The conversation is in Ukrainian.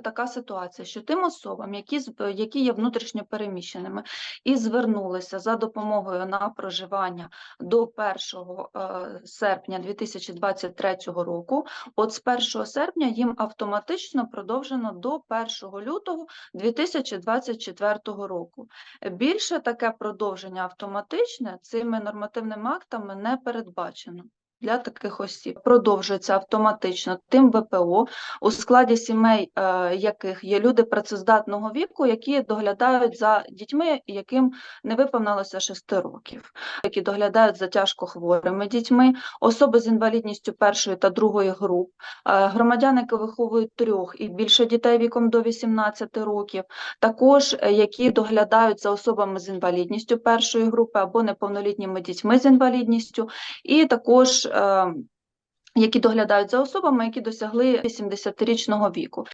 така ситуація, що тим особам, які, які є внутрішньо переміщеними і звернулися за допомогою на проживання до 1 е, серпня 2023 року, от з 1 серпня їм автоматично продовжено до 1 лютого 2024 року. Більше таке продовження автоматичне цими нормативними актами не передбачено. Для таких осіб продовжується автоматично. Тим ВПО, у складі сімей, е, яких є люди працездатного віку, які доглядають за дітьми, яким не виповнилося 6 років, які доглядають за тяжко хворими дітьми, особи з інвалідністю першої та другої груп, е, громадяни, які виховують трьох і більше дітей віком до 18 років, також е, які доглядають за особами з інвалідністю першої групи або неповнолітніми дітьми з інвалідністю, і також які доглядають за особами, які досягли 80-річного віку.